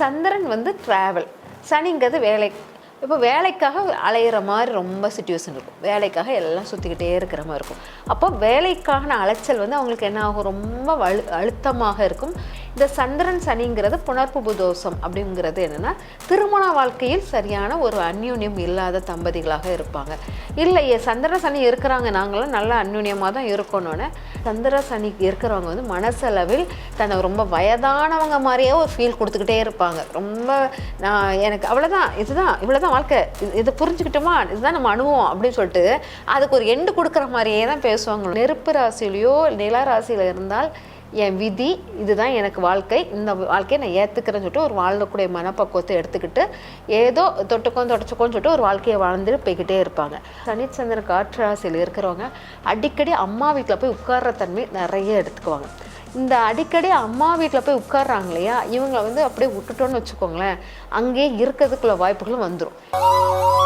சந்திரன் வந்து ட்ராவல் சனிங்கிறது வேலை. இப்போ வேலைக்காக அலையிற மாதிரி ரொம்ப சுச்சுவேஷன் இருக்கும். வேலைக்காக எல்லாம் சுற்றிக்கிட்டே இருக்கிற மாதிரி இருக்கும். அப்போ வேலைக்கான அலைச்சல் வந்து அவங்களுக்கு என்ன ஆகும்? ரொம்ப வலு அழுத்தமாக இருக்கும். இந்த சந்திரன் சனிங்கிறது புனர்புபு தோஷம் அப்படிங்கிறது என்னென்னா திருமண வாழ்க்கையில் சரியான ஒரு அந்யூன்யம் இல்லாத தம்பதிகளாக இருப்பாங்க. இல்லையே சந்திர சனி இருக்கிறாங்க நாங்களும் நல்ல அந்யூன்யமாக தான் இருக்கணும்னு. சந்திர சனி இருக்கிறவங்க வந்து மனசளவில் தன்னை ரொம்ப வயதானவங்க மாதிரியே ஒரு ஃபீல் கொடுத்துக்கிட்டே இருப்பாங்க. ரொம்ப நான் எனக்கு அவ்வளோதான் இதுதான் இவ்வளோதான் வாழ்க்கை. இது இதை புரிஞ்சுக்கிட்டோமா? இதுதான் நம்ம அனுபவம் அப்படின்னு சொல்லிட்டு அதுக்கு ஒரு எண்டு கொடுக்குற மாதிரியே தான் பேசுவாங்க. நெருப்பு ராசிலையோ நில ராசியில் இருந்தால் என் விதி இதுதான் எனக்கு வாழ்க்கை. இந்த வாழ்க்கையை நான் ஏற்றுக்கிறேன்னு சொல்லிட்டு ஒரு வாழக்கூடிய மனப்பக்குவத்தை எடுத்துக்கிட்டு ஏதோ தொட்டுக்கோம் தொடச்சுக்கோன்னு சொல்லிட்டு ஒரு வாழ்க்கையை வாழ்ந்துட்டு போய்கிட்டே இருப்பாங்க. சனிச்சந்திர காற்றாசியில் இருக்கிறவங்க அடிக்கடி அம்மா வீட்டில் போய் உட்கார்ற தன்மை நிறைய எடுத்துக்குவாங்க. இந்த அடிக்கடி அம்மா வீட்டில் போய் உட்கார்றாங்க இல்லையா இவங்களை வந்து அப்படியே விட்டுட்டோன்னு வச்சுக்கோங்களேன் அங்கேயே இருக்கிறதுக்குள்ள வாய்ப்புகளும் வந்துடும்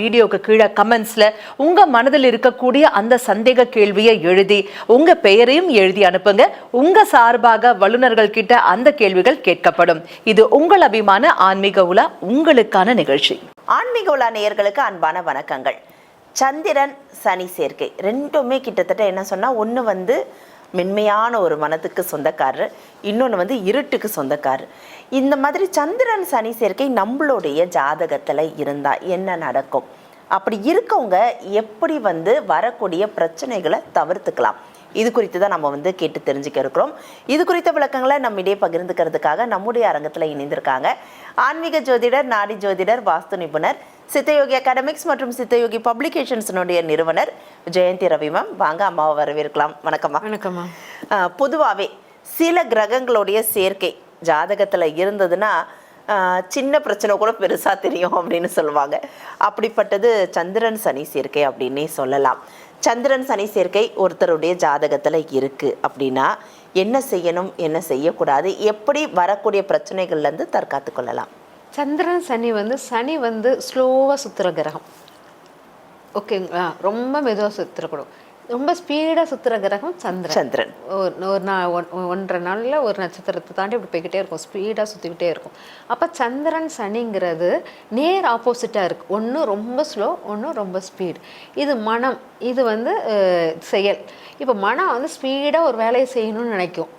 வீடியோக்கு கீழே கமெண்ட்ஸ்ல உங்க மனதில் இருக்கக்கூடிய அந்த சந்தேக கேள்வியை எழுதி உங்க பெயரையும் எழுதி அனுப்புங்க. உங்க சார்பாக வல்லுநர்கள் கிட்ட அந்த கேள்விகள் கேட்கப்படும். இது உங்கள் அபிமான ஆன்மீக உலா உங்களுக்கான நிகழ்ச்சி. ஆன்மீக உலா நேயர்களுக்கு அன்பான வணக்கங்கள். சந்திரன் சனி சேர்க்கை. ரெண்டுமே கிட்டத்தட்ட என்ன சொன்னால் ஒன்று வந்து மென்மையான ஒரு மனத்துக்கு சொந்தக்காரர். இன்னொன்று வந்து இருட்டுக்கு சொந்தக்காரர். இந்த மாதிரி சந்திரன் சனி சேர்க்கை நம்மளுடைய ஜாதகத்தில் இருந்தால் என்ன நடக்கும்? அப்படி இருக்கவங்க எப்படி வந்து வரக்கூடிய பிரச்சனைகளை தவிர்த்துக்கலாம். இது குறித்து தான் நம்ம வந்து கேட்டு தெரிஞ்சுக்க இருக்கிறோம். இது குறித்த விளக்கங்களை நம்மிடையே பகிர்ந்துக்கிறதுக்காக நம்முடைய அரங்கத்தில் இணைந்திருக்காங்க. ஆன்மீக ஜோதிடர் நாடி ஜோதிடர் வாஸ்து நிபுணர் சித்தயோகி அகாடமிக்ஸ் மற்றும் சித்தயோகி பப்ளிகேஷன்ஸினுடைய நிறுவனர் ஜெயந்தி ரவி மேம் வாங்க அம்மாவை வரவேற்கலாம். வணக்கம்மா. வணக்கம்மா. பொதுவாகவே சில கிரகங்களுடைய சேர்க்கை ஜாதகத்தில் இருந்ததுன்னா சின்ன பிரச்சனை கூட பெருசாக தெரியும் அப்படின்னு சொல்லுவாங்க. அப்படிப்பட்டது சந்திரன் சனி சேர்க்கை அப்படின்னே சொல்லலாம். சந்திரன் சனி சேர்க்கை ஒருத்தருடைய ஜாதகத்தில் இருக்குது அப்படின்னா என்ன செய்யணும் என்ன செய்யக்கூடாது எப்படி வரக்கூடிய பிரச்சனைகள்லேருந்து தற்காத்து கொள்ளலாம். சந்திரன் சனி வந்து சனி வந்து ஸ்லோவாக சுற்றுற கிரகம். ஓகேங்களா ரொம்ப மெதுவாக சுற்றுறக்கூடும் ரொம்ப ஸ்பீடாக சுற்றுற கிரகம் சந்திரன். சந்திரன். ஒரு ஒரு நாள் ஒன் ஒன்றரை நாளில் ஒரு நட்சத்திரத்தை தாண்டி இப்படி போய்கிட்டே இருக்கும். ஸ்பீடாக சுற்றிக்கிட்டே இருக்கும். அப்போ சந்திரன் சனிங்கிறது நேர் ஆப்போசிட்டாக இருக்குது ஒன்று ரொம்ப ஸ்லோ ஒன்று ரொம்ப ஸ்பீட் இது மனம். இது வந்து செயல். இப்போ மனம் வந்து ஸ்பீடாக ஒரு வேலையை செய்யணும்னு நினைக்கும்.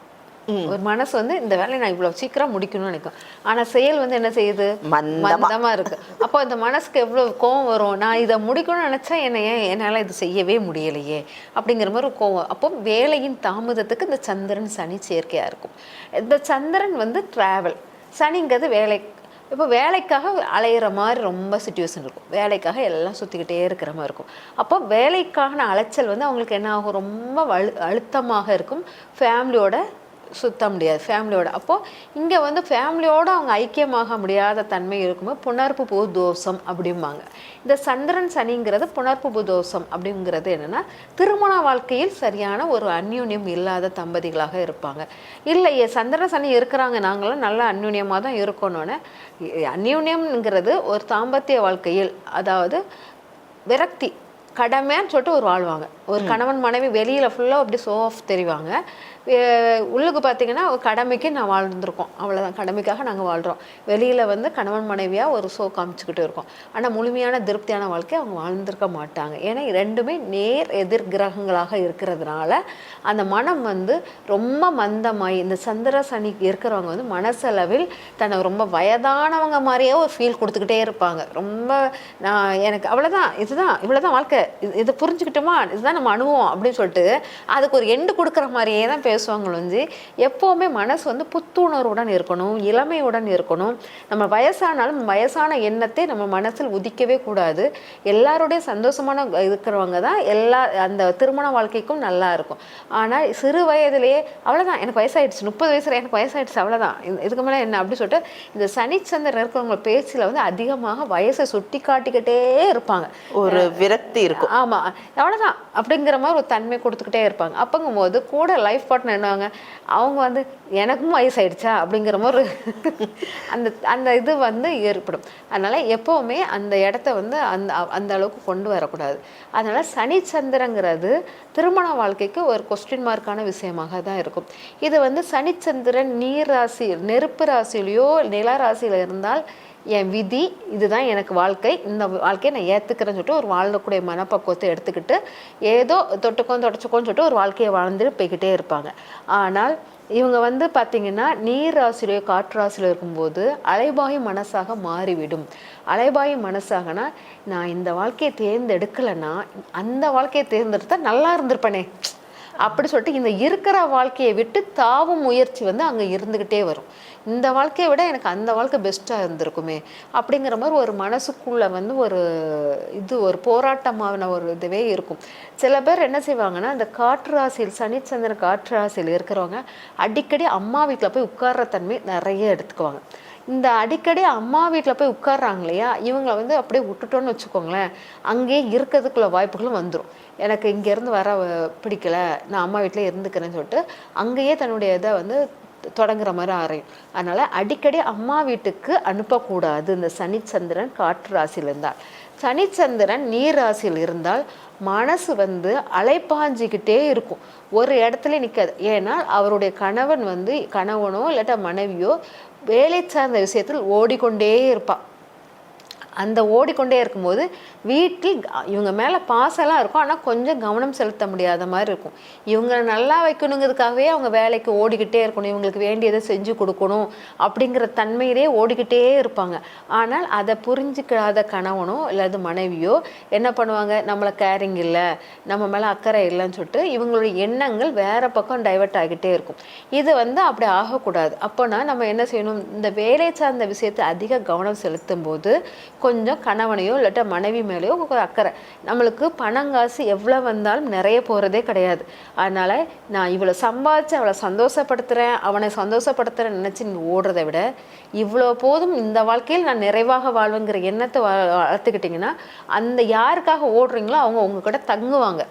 ஒரு மனசு வந்து இந்த வேலையை நான் இவ்வளோ சீக்கிரம் முடிக்கணும்னு நினைக்கும். ஆனால் செயல் வந்து என்ன செய்யுது? மந்தமா. இருக்கு. அப்போ இந்த மனசுக்கு எவ்வளோ கோவம் வரும்? நான் இதை முடிக்கணும்னு நினச்சா என்னை ஏன் என்னால் இது செய்யவே முடியலையே? அப்படிங்கிற மாதிரி ஒரு கோவம். அப்போ வேலையின் தாமதத்துக்கு இந்த சந்திரன் சனி சேர்க்கையாக இருக்கும். இந்த சந்திரன் வந்து ட்ராவல் சனிங்கிறது வேலை. இப்போ வேலைக்காக அலையிற மாதிரி ரொம்ப சுச்சுவேஷன் இருக்கும். வேலைக்காக எல்லாம் சுற்றிக்கிட்டே இருக்கிற மாதிரி இருக்கும். அப்போ வேலைக்கான அலைச்சல் வந்து அவங்களுக்கு என்ன ஆகும்? ரொம்ப வலு அழுத்தமாக இருக்கும். ஃபேமிலியோட சுத்த முடியாது ஃபேமிலியோட அப்போது இங்கே வந்து ஃபேமிலியோடு அவங்க ஐக்கியமாக முடியாத தன்மை இருக்கும்போது புனர்பு தோஷம் அப்படிம்பாங்க. இந்த சந்திரன் சனிங்கிறது புனர்பு தோஷம் அப்படிங்கிறது என்னென்னா திருமண வாழ்க்கையில் சரியான ஒரு அந்யூன்யம் இல்லாத தம்பதிகளாக இருப்பாங்க. இல்லையே சந்திரன் சனி இருக்கிறாங்க நாங்களாம் நல்ல அந்யூன்யமாக தான் இருக்கணும்னு. அந்யூன்யம்ங்கிறது ஒரு தாம்பத்திய வாழ்க்கையில் அதாவது விரக்தி கடமைன்னு சொல்லிட்டு ஒரு வாழ்வாங்க. ஒரு கணவன் மனைவி வெளியில் ஃபுல்லாக அப்படி ஷோ ஆஃப் தெரிவாங்க. உள்ளுக்கு பார்த்தீங்கன்னா ஒரு கடமைக்கு நான் வாழ்ந்துருக்கோம். அவ்வளோதான் கடமைக்காக நாங்கள் வாழ்கிறோம் வெளியில் வந்து கணவன் மனைவியாக ஒரு ஷோ காமிச்சுக்கிட்டு இருக்கோம். ஆனால் முழுமையான திருப்தியான வாழ்க்கை அவங்க வாழ்ந்திருக்க மாட்டாங்க. ஏன்னா ரெண்டுமே நேர் எதிர் கிரகங்களாக இருக்கிறதுனால அந்த மனம் வந்து ரொம்ப மந்தமாயி இந்த சந்திர சனி இருக்கிறவங்க வந்து மனசளவில் தன்னை ரொம்ப வயதானவங்க மாதிரியே ஒரு ஃபீல் கொடுத்துக்கிட்டே இருப்பாங்க. ரொம்ப நான் எனக்கு அவ்வளோதான் இதுதான். இவ்வளோதான் வாழ்க்கை. இது இதை புரிஞ்சுக்கிட்டோமா? இதுதான் இதுதான் நம்ம அனுபவம் அப்படின்னு சொல்லிட்டு அதுக்கு ஒரு எண்டு கொடுக்குற மாதிரியே தான் பேசுவாங்க ஒழிஞ்சு. எப்போவுமே மனசு வந்து புத்துணர்வுடன் இருக்கணும் இளமையுடன் இருக்கணும். நம்ம வயசானாலும் வயசான எண்ணத்தை நம்ம மனசில் உதிக்கவே கூடாது. எல்லாருடைய சந்தோஷமான இருக்கிறவங்க தான் எல்லா அந்த திருமண வாழ்க்கைக்கும் நல்லா இருக்கும். ஆனால் சிறு வயதிலேயே அவ்வளோதான் எனக்கு வயசாயிடுச்சு முப்பது வயசுல எனக்கு வயசாயிடுச்சு அவ்வளோதான் இதுக்கு மேலே என்ன அப்படி சொல்லிட்டு இந்த சனிச்சந்திரன் இருக்கிறவங்க பேச்சில் வந்து அதிகமாக வயசை சுட்டி காட்டிக்கிட்டே இருப்பாங்க. ஒரு விரக்தி இருக்கும். ஆமா அவ்வளோதான் அப்படிங்கிற மாதிரி ஒரு தன்மை கொடுத்துக்கிட்டே இருப்பாங்க. அப்பங்கும்போது கூட லைஃப் பார்ட்னர் என்னவாங்க அவங்க வந்து எனக்கும் வயசாயிடுச்சா அப்படிங்கிற மாதிரி ஒரு அந்த அந்த இது வந்து ஏற்படும். அதனால் எப்போவுமே அந்த இடத்த வந்து அந்த அந்த அளவுக்கு கொண்டு வரக்கூடாது. அதனால் சனி சந்திரங்கிறது திருமண வாழ்க்கைக்கு ஒரு கொஸ்டின் மார்க்கான விஷயமாக தான் இருக்கும். இது வந்து சனிச்சந்திரன் நீர் ராசி நெருப்பு ராசியிலையோ நில ராசியில் இருந்தால் என் விதி இதுதான் எனக்கு வாழ்க்கை. இந்த வாழ்க்கையை நான் ஏற்றுக்கிறேன்னு சொல்லிட்டு ஒரு வாழக்கூடிய மனப்பக்குவத்தை எடுத்துக்கிட்டு ஏதோ தொட்டுக்கோ தொடச்சிக்கோன்னு சொல்லிட்டு ஒரு வாழ்க்கையை வாழ்ந்துட்டு போய்கிட்டே இருப்பாங்க. ஆனால் இவங்க வந்து பார்த்திங்கன்னா நீர் ராசியிலையோ காற்று ராசியில் இருக்கும்போது அலைபாயும் மனசாக மாறிவிடும். அலைபாயும் மனசாகனா நான் இந்த வாழ்க்கையை தேர்ந்தெடுக்கலைன்னா அந்த வாழ்க்கையை தேர்ந்தெடுத்தா நல்லா இருந்திருப்பேனே. அப்படி சொல்லிட்டு இந்த இருக்கிற வாழ்க்கையை விட்டு தாவும் முயற்சி வந்து அங்கே இருந்துக்கிட்டே வரும். இந்த வாழ்க்கையை விட எனக்கு அந்த வாழ்க்கை பெஸ்ட்டாக இருந்திருக்குமே. அப்படிங்கிற மாதிரி ஒரு மனசுக்குள்ளே வந்து ஒரு இது ஒரு போராட்டமான ஒரு இதுவே இருக்கும். சில பேர் என்ன செய்வாங்கன்னா இந்த காற்று ராசியில் சனிச்சந்திரன் காற்று ராசியில் இருக்கிறவங்க அடிக்கடி அம்மா வீட்டில் போய் உட்கார்ற தன்மை நிறைய எடுத்துக்குவாங்க. இந்த அடிக்கடி அம்மா வீட்டில் போய் உட்கார்றாங்க இல்லையா இவங்களை வந்து அப்படியே விட்டுட்டோன்னு வச்சுக்கோங்களேன் அங்கேயே இருக்கிறதுக்குள்ள வாய்ப்புகளும் வந்துடும் எனக்கு இங்கேருந்து வர வ- பிடிக்கல நான் அம்மா வீட்டில் இருந்துக்கிறேன்னு சொல்லிட்டு அங்கேயே தன்னுடைய இதை வந்து தொடங்குற மாதிரி ஆரையும் அதனால் அடிக்கடி அம்மா வீட்டுக்கு அனுப்பக்கூடாது. இந்த சனிச்சந்திரன் காற்று ராசியில் இருந்தால். சனிச்சந்திரன் நீர் ராசியில் இருந்தால் மனசு வந்து அலைப்பாஞ்சிக்கிட்டே இருக்கும். ஒரு இடத்துல நிற்காது ஏன்னா அவருடைய கணவன் வந்து கணவனோ இல்லாட்டா மனைவியோ வேலை சார்ந்த விஷயத்தில் ஓடிக்கொண்டே இருப்பாள் அந்த ஓடிக்கொண்டே இருக்கும்போது வீட்டில் இவங்க மேலே பாசம்லாம் இருக்கும். ஆனால் கொஞ்சம் கவனம் செலுத்த முடியாத மாதிரி இருக்கும். இவங்களை நல்லா வைக்கணுங்கிறதுக்காகவே அவங்க வேலைக்கு ஓடிக்கிட்டே இருக்கணும். இவங்களுக்கு வேண்டியதை செஞ்சு கொடுக்கணும் அப்படிங்கிற தன்மையிலே ஓடிக்கிட்டே இருப்பாங்க. ஆனால் அதை புரிஞ்சுக்காத கணவனோ இல்லாத மனைவியோ என்ன பண்ணுவாங்க? நம்மளை கேரிங் இல்லை நம்ம மேலே அக்கறை இல்லைன்னு சொல்லிட்டு இவங்களுடைய எண்ணங்கள் வேறு பக்கம் டைவர்ட் ஆகிட்டே இருக்கும். இது வந்து அப்படி ஆகக்கூடாது. அப்போனா நம்ம என்ன செய்யணும்? இந்த வேலை சார்ந்த விஷயத்தை அதிக கவனம் செலுத்தும் போது கொஞ்சம் கணவனையோ இல்லாட்ட மனைவி மேலேயோ அக்கறை. நம்மளுக்கு பணம் காசு எவ்வளோ வந்தாலும் நிறைய போகிறதே கிடையாது. அதனால் நான் இவ்வளோ சம்பாதிச்சு அவளை சந்தோஷப்படுத்துகிறேன் அவனை சந்தோஷப்படுத்துகிறேன்னு நினச்சி நீ ஓடுறதை விட இவ்வளோ போதும் இந்த வாழ்க்கையில் நான் நிறைவாக வாழ்வேங்கிற எண்ணத்தை வளர்த்துக்கிட்டிங்கன்னா அந்த யாருக்காக ஓடுறீங்களோ அவங்க உங்ககிட்ட தங்குவாங்க.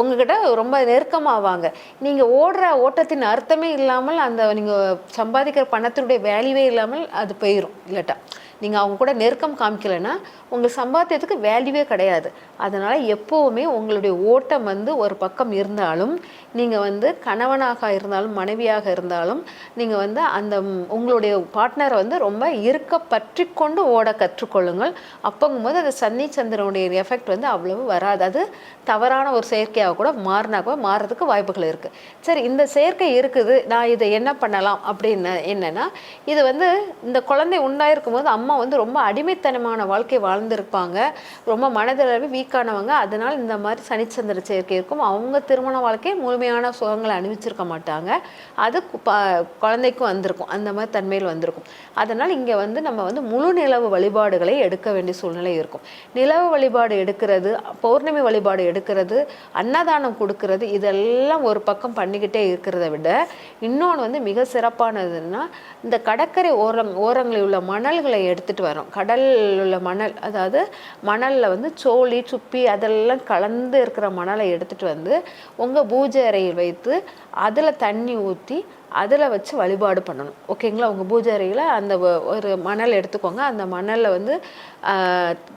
உங்ககிட்ட ரொம்ப நெருக்கமாவாங்க. நீங்கள் ஓடுற ஓட்டத்தின் அர்த்தமே இல்லாமல் அந்த நீங்கள் சம்பாதிக்கிற பணத்தினுடைய வேல்யூவே இல்லாமல் அது போயிடும் இல்லாட்டா. நீங்கள் அவங்க கூட நெருக்கம் காமிக்கலைன்னா உங்கள் சம்பாத்தியத்துக்கு வேல்யூவே கிடையாது. அதனால் எப்போவுமே உங்களுடைய ஓட்டம் வந்து ஒரு பக்கம் இருந்தாலும் நீங்கள் வந்து கணவனாக இருந்தாலும் மனைவியாக இருந்தாலும் நீங்கள் வந்து அந்த உங்களுடைய பார்ட்னரை வந்து ரொம்ப இருக்க பற்றி கொண்டு ஓட கற்றுக்கொள்ளுங்கள். அப்போங்கும்போது அந்த சன்னி சந்திரனுடைய எஃபெக்ட் வந்து அவ்வளவு வராது. அது தவறான ஒரு செயற்கையாக கூட மாறினா கூட மாறுறதுக்கு வாய்ப்புகள் இருக்குது சரி இந்த செயற்கை இருக்குது நான் இதை என்ன பண்ணலாம் அப்படின்னு என்னென்னா இது வந்து இந்த குழந்தை உண்டாயிருக்கும் போது அம்மா அம்மா வந்து ரொம்ப அடிமைத்தனமான வாழ்க்கை வாழ்ந்திருப்பாங்க. ரொம்ப மனதளவு வீக்கானவங்க அதனால் இந்த மாதிரி சனிச்சந்திர சேர்க்கை இருக்கும். அவங்க திருமண வாழ்க்கை முழுமையான சுகங்களை அனுபவிச்சிருக்க மாட்டாங்க. அது ப- குழந்தைக்கும் வந்திருக்கும். அந்த மாதிரி தன்மையில் வந்திருக்கும். அதனால் இங்கே வந்து நம்ம வந்து முழு நிலவு வழிபாடுகளை எடுக்க வேண்டிய சூழ்நிலை இருக்கும். நிலவு வழிபாடு எடுக்கிறது பௌர்ணமி வழிபாடு எடுக்கிறது அன்னதானம் கொடுக்கறது இதெல்லாம் ஒரு பக்கம் பண்ணிக்கிட்டே இருக்கிறத விட இன்னொன்று வந்து மிக சிறப்பானதுன்னா இந்த கடற்கரை ஓரம் ஓரங்களில் உள்ள மணல்களை எடுத்து எடுத்துகிட்டு வரோம். கடலில் உள்ள மணல் அதாவது மணலில் வந்து சோழி சுப்பி அதெல்லாம் கலந்து இருக்கிற மணலை எடுத்துகிட்டு வந்து உங்கள் பூஜை அறையில் வைத்து அதில் தண்ணி ஊற்றி அதில் வச்சு வழிபாடு பண்ணணும். ஓகேங்களா? உங்கள் பூஜை அறையில் அந்த ஒ- ஒரு மணல் எடுத்துக்கோங்க. அந்த மணலில் வந்து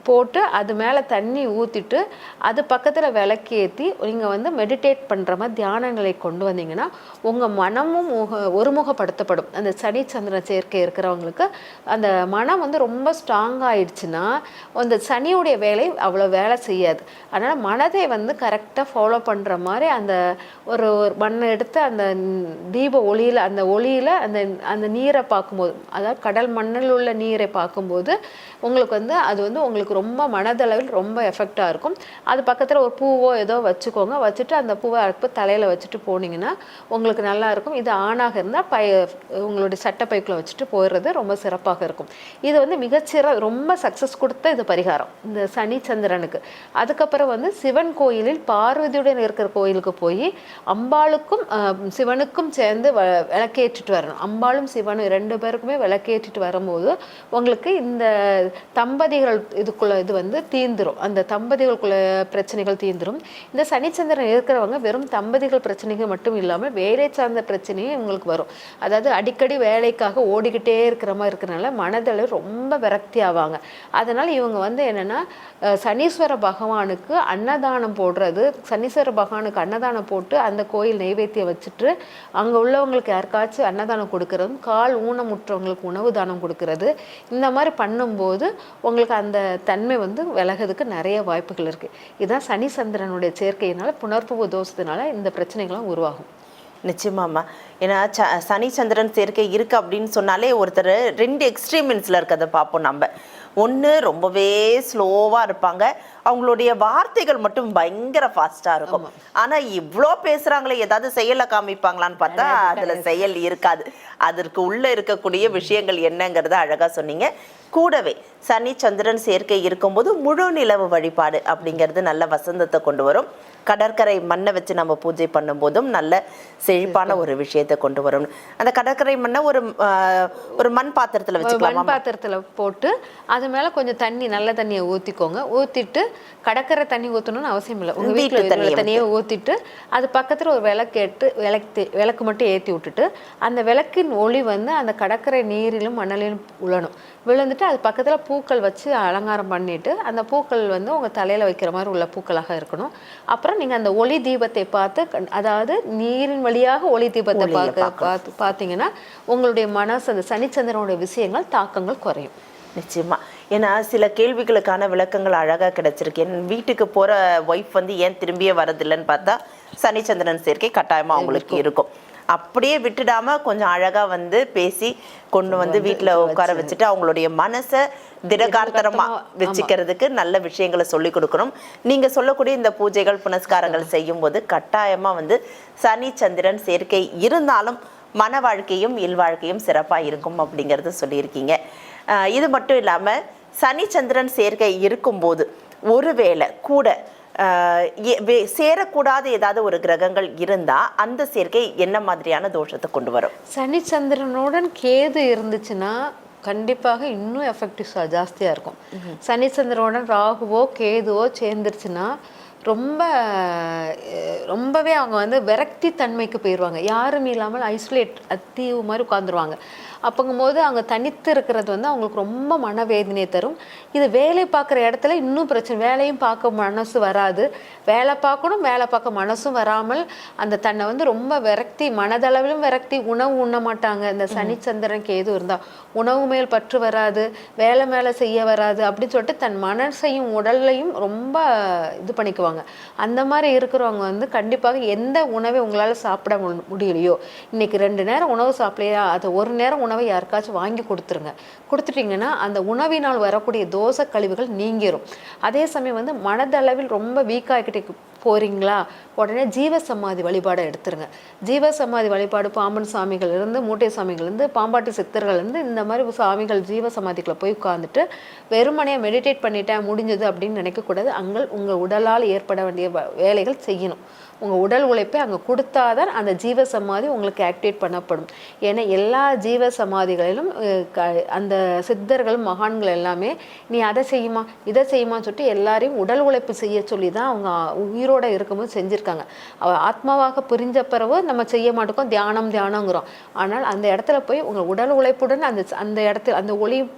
போட்டு அது மேலே தண்ணி ஊற்றிட்டு அது பக்கத்தில் விளக்கேற்றி நீங்கள் வந்து மெடிடேட் பண்ணுற மாதிரி தியான நிலை கொண்டு வந்தீங்கன்னா உங்கள் மனமும் முக ஒருமுகப்படுத்தப்படும். அந்த சனி சந்திர சேர்க்கை இருக்கிறவங்களுக்கு அந்த மனம் வந்து ரொம்ப ஸ்ட்ராங் ஆயிடுச்சுன்னா அந்த சனியுடைய வேலை அவ்வளோ வேலை செய்யாது. அதனால் மனதை வந்து கரெக்டாக ஃபாலோ பண்ணுற மாதிரி அந்த ஒரு ஒரு மண்ணை எடுத்து அந்த தீப ஒளி ஒளியில் அந்த ஒளியில் அந்த அந்த நீரை பார்க்கும்போது அதாவது கடல் மண்ணில் உள்ள நீரை பார்க்கும்போது உங்களுக்கு வந்து அது வந்து உங்களுக்கு ரொம்ப மனதளவில் ரொம்ப எஃபெக்டாக இருக்கும். அது பக்கத்தில் ஒரு பூவோ ஏதோ வச்சுக்கோங்க. வச்சுட்டு அந்த பூவை அறுப்பு தலையில் வச்சுட்டு போனீங்கன்னா உங்களுக்கு நல்லா இருக்கும். இது ஆணாக இருந்தால் பை உங்களுடைய சட்டப்பைக்குள்ளே வச்சுட்டு போயிடுறது ரொம்ப சிறப்பாக இருக்கும். இது வந்து மிகச்சிற ரொம்ப சக்ஸஸ் கொடுத்த இது பரிகாரம். இந்த சனி சந்திரனுக்கு. அதுக்கப்புறம் வந்து சிவன் கோயிலில் பார்வதியுடன் இருக்கிற கோயிலுக்கு போய் அம்பாளுக்கும் சிவனுக்கும் சேர்ந்து வ விளக்கேற்றிட்டு வரணும். அம்பாளும் சிவனும் ரெண்டு பேருக்குமே விளக்கேற்றிட்டு வரும்போது உங்களுக்கு இந்த தம்பதிகள் இதுக்குள்ள இது வந்து தீந்துரும். அந்த தம்பதிகளுக்குள்ள பிரச்சனைகள் தீந்துரும். இந்த சனிச்சந்திரன் இருக்கிறவங்க வெறும் தம்பதிகள் பிரச்சனைகள் மட்டும் இல்லாமல் வேலை சார்ந்த பிரச்சனையும் உங்களுக்கு வரும். அதாவது அடிக்கடி வேலைக்காக ஓடிக்கிட்டே இருக்கிற மாதிரி இருக்கிறனால மனதளவு ரொம்ப விரக்தி ஆவாங்க. அதனால் இவங்க வந்து என்னென்னா சனீஸ்வர பகவானுக்கு அன்னதானம் போடுறது சனீஸ்வர பகவானுக்கு அன்னதானம் போட்டு அந்த கோயில் நைவேத்தியம் வச்சுட்டு அங்கே உள்ளவங்களுக்கு யாருக்காச்சும் அன்னதானம் கொடுக்கறதும் கால் ஊனமுற்றவங்களுக்கு உணவு தானம் கொடுக்கறது இந்த மாதிரி பண்ணும்போது உங்களுக்கு அந்த தன்மை வந்து விலகிறதுக்கு நிறைய வாய்ப்புகள் இருக்குது இதுதான் சனி சந்திரனுடைய சேர்க்கையினால் புனர்பூவ தோஷத்தினால இந்த பிரச்சனைகள்லாம் உருவாகும். நிச்சயமாம்மா. ஏன்னா ச சனி சந்திரன் சேர்க்கை இருக்குது அப்படின்னு சொன்னாலே ஒருத்தர் ரெண்டு எக்ஸ்ட்ரீமின்ஸில் இருக்கிறத பார்ப்போம் நம்ம. ஒன்று ரொம்பவே ஸ்லோவாக இருப்பாங்க. அவங்களுடைய வார்த்தைகள் மட்டும் பயங்கர ஃபாஸ்ட்டாக இருக்கும். ஆனால் இவ்வளோ பேசுகிறாங்களே ஏதாவது செயலை காமிப்பாங்களான்னு பார்த்தா அதில் செயல் இருக்காது. அதற்கு உள்ளே இருக்கக்கூடிய விஷயங்கள் என்னங்கிறத அழகாக சொன்னீங்க. கூடவே சனி சந்திரன் சேர்க்கை இருக்கும்போது முழு நிலவு வழிபாடு அப்படிங்கிறது நல்ல வசந்தத்தை கொண்டு வரும். கடற்கரை மண்ணை வச்சு நம்ம பூஜை பண்ணும்போதும் நல்ல செழிப்பான ஒரு விஷயத்தை கொண்டு வரும். அந்த கடற்கரை மண்ணை ஒரு ஒரு மண் பாத்திரத்துல மண் வச்சுக்கலாமா? பாத்திரத்துல போட்டு அது மேல கொஞ்சம் தண்ணி நல்ல தண்ணியை ஊத்திக்கோங்க. ஊத்திட்டு கடற்கரை தண்ணி ஊத்தணும்னு அவசியம் இல்லை. உங்க வீட்டு வீட்டுல இருக்கிற தண்ணியை ஊத்திட்டு அது பக்கத்துல ஒரு விளக்கு ஏட்டு விளக்கு விளக்கு மட்டும் ஏத்தி விட்டுட்டு அந்த விளக்கின் ஒளி வந்து அந்த கடற்கரை நீரிலும் மணலிலும் உழணும். விழுந்துட்டு அது பக்கத்துல பூக்கள் வச்சு அலங்காரம் பண்ணிட்டு அந்த பூக்கள் வந்து உங்க தலையில வைக்கிற மாதிரி உள்ள பூக்களாக இருக்கணும். அப்புறம் நீங்க அந்த ஒளி தீபத்தை பார்த்து அதாவது நீரின் வழியாக ஒளி தீபத்தை பார்க்க பார்த்து பார்த்தீங்கன்னா உங்களுடைய மனசு அந்த சனிச்சந்திரனுடைய விஷயங்கள் தாக்கங்கள் குறையும். நிச்சயமா. ஏன்னா சில கேள்விகளுக்கான விளக்கங்கள் அழகா கிடைச்சிருக்கு. என் வீட்டுக்கு போற ஒய்ஃப் வந்து ஏன் திரும்பியே வரதில்லைன்னு பார்த்தா சனிச்சந்திரன் சேர்க்கை கட்டாயமா அவங்களுக்கு இருக்கும். அப்படியே விட்டுடாம கொஞ்சம் அழகா வந்து பேசி கொண்டு வந்து வீட்டுல உட்கார வச்சுட்டு அவங்களுடைய மனசை திடகார்த்தனமா வச்சுக்கிறதுக்கு நல்ல விஷயங்களை சொல்லி கொடுக்கணும். நீங்க சொல்லக்கூடிய இந்த பூஜைகள் புனஸ்காரங்கள் செய்யும் போது கட்டாயமா வந்து சனி சந்திரன் சேர்க்கை இருந்தாலும் மன வாழ்க்கையும் இல்வாழ்க்கையும் சிறப்பா இருக்கும் அப்படிங்கறது சொல்லியிருக்கீங்க. இது மட்டும் இல்லாம சனி சந்திரன் சேர்க்கை இருக்கும்போது ஒருவேளை கூட சேரக்கூடாத ஏதாவது ஒரு கிரகங்கள் இருந்தா அந்த சேர்க்கை என்ன மாதிரியான தோஷத்தை கொண்டு வரும்? சனி சந்திரனுடன் கேது இருந்துச்சுன்னா கண்டிப்பாக இன்னும் எஃபெக்டிவ் ஜாஸ்தியாக இருக்கும். சனி சந்திரனுடன் ராகுவோ கேதுவோ சேர்ந்துருச்சுன்னா ரொம்ப ரொம்பவே அவங்க வந்து விரக்தி தன்மைக்கு போயிடுவாங்க யாரும் இல்லாமல் ஐசோலேட் அத்தீவு மாதிரி உட்காந்துருவாங்க அப்போங்கும்போது அவங்க தனித்து இருக்கிறது வந்து அவங்களுக்கு ரொம்ப மனவேதனையை தரும். இது வேலை பார்க்குற இடத்துல இன்னும் பிரச்சனை வேலையும் பார்க்க மனசு வராது. வேலை பார்க்கணும் வேலை பார்க்க மனசும் வராமல் அந்த தன்னை வந்து ரொம்ப விரக்தி மனதளவிலும் விரக்தி உணவு உண்ண மாட்டாங்க. இந்த சனி சந்திரன் கேது இருந்தா உணவு மேல் பற்று வராது வேலை மேலே செய்ய வராது அப்படின்னு சொல்லிட்டு தன் மனசையும் உடலையும் ரொம்ப இது பண்ணிக்குவாங்க. அந்த மாதிரி இருக்கிறவங்க வந்து கண்டிப்பாக எந்த உணவை உங்களால் சாப்பிட முடியலையோ இன்னைக்கு ரெண்டு நேரம் உணவு சாப்பிடலையா அது ஒரு நேரம் உணவை உணவை யாருக்காச்சும் வாங்கி கொடுத்துருங்க. கொடுத்துட்டிங்கன்னா அந்த உணவினால் வரக்கூடிய தோசை கழிவுகள் நீங்கிரும். அதே சமயம் வந்து மனதளவில் ரொம்ப வீக் போகிறீங்களா உடனே ஜீவ சமாதி வழிபாடை எடுத்துருங்க. ஜீவ சமாதி வழிபாடு பாம்பன் சாமிகள் இருந்து மூட்டை சாமிகள் இருந்து பாம்பாட்டி சித்தர்கள்லேருந்து இந்த மாதிரி சாமிகள் ஜீவசமாதிக்குள்ளே போய் உட்காந்துட்டு வெறுமனையாக மெடிடேட் பண்ணிட்டேன் முடிஞ்சது அப்படின்னு நினைக்கக்கூடாது. அங்கே உங்கள் உடலால் ஏற்பட வேண்டிய வேலைகள் செய்யணும். உங்கள் உடல் உழைப்பை அங்கே கொடுத்தாதான் அந்த ஜீவ சமாதி உங்களுக்கு ஆக்டிவேட் பண்ணப்படும். ஏன்னா எல்லா ஜீவ சமாதிகளிலும் க- அந்த சித்தர்கள் மகான்கள் எல்லாமே நீ அதை செய்யுமா இதை செய்யுமான்னு சொல்லிட்டு எல்லாரையும் உடல் உழைப்பு செய்ய சொல்லி தான் அவங்க உயிரோட இருக்கும்போது செஞ்சுருக்காங்க. அவ ஆத்மாவாக புரிஞ்ச பிறகு நம்ம செய்ய மாட்டோம் தியானம் தியானங்கிறோம். ஆனால் அந்த இடத்துல போய் உங்கள் உடல் உழைப்புடன் அந்த அந்த இடத்துல அந்த ஒளி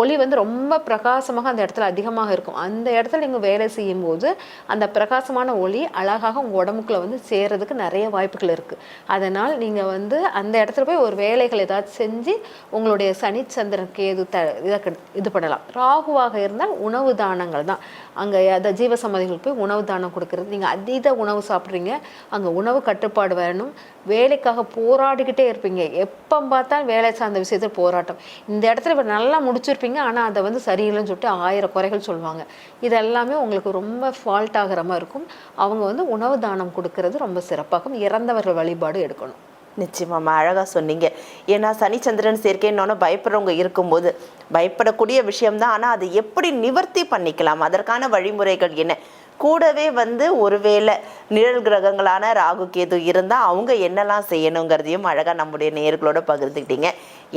ஒளி வந்து ரொம்ப பிரகாசமாக அந்த இடத்துல அதிகமாக இருக்கும். அந்த இடத்துல நீங்கள் வேலை செய்யும்போது அந்த பிரகாசமான ஒளி அழகாக உங்கள் உடம்புக்குள்ள வந்து சேர்றதுக்கு நிறைய வாய்ப்புகள் இருக்குது அதனால் நீங்கள் வந்து அந்த இடத்துல போய் ஒரு வேலைகள் ஏதாவது செஞ்சு உங்களுடைய சனிச்சந்திரன் கேது த இதை இது பண்ணலாம். ராகுவாக இருந்தால் உணவு தானங்கள் தான். அங்கே அந்த ஜீவசமாதிகளுக்கு போய் உணவு தானம் கொடுக்குறது. நீங்கள் அதீத உணவு சாப்பிட்றீங்க. அங்கே உணவு கட்டுப்பாடு வரணும். வேலைக்காக போராடிக்கிட்டே இருப்பீங்க. எப்போ பார்த்தாலும் வேலை சார்ந்த விஷயத்தில் போராட்டம். இந்த இடத்துல இப்போ நல்லா முடிச்சிருப்பீங்க. ஆனால் அதை வந்து சரியில்லைன்னு சொல்லிட்டு ஆயிரம் குறைகள் சொல்லுவாங்க. இதெல்லாமே உங்களுக்கு ரொம்ப ஃபால்ட் ஆகிற மாதிரி இருக்கும். அவங்க வந்து உணவு தானம் கொடுக்கறது ரொம்ப சிறப்பாகும். இறந்தவர்கள் வழிபாடு எடுக்கணும். நிச்சயமாம்மா அழகாக சொன்னீங்க. ஏன்னா சனிச்சந்திரன் சேர்க்கைன்னு பயப்படுறவங்க இருக்கும்போது பயப்படக்கூடிய விஷயம்தான். ஆனா அதை எப்படி நிவர்த்தி பண்ணிக்கலாம்? அதற்கான வழிமுறைகள் என்ன? கூடவே வந்து ஒருவேளை நிழல் கிரகங்களான ராகு கேது இருந்தால் அவங்க என்னெல்லாம் செய்யணுங்கிறதையும் அழகா நம்முடைய நேயர்களோட பகிர்ந்துக்கிட்டீங்க.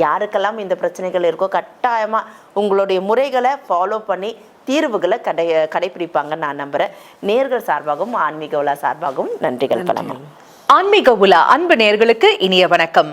யாருக்கெல்லாம் இந்த பிரச்சனைகள் இருக்கோ கட்டாயமா உங்களுடைய முறைகளை ஃபாலோ பண்ணி தீர்வுகளை கடை கடைபிடிப்பாங்கன்னு நான் நம்புறேன். நேர்கள் சார்பாகவும் ஆன்மீக உலா சார்பாகவும் நன்றிகள் பலமா ஆன்மீக உலா அன்பு நேர்களுக்கு இனிய வணக்கம்.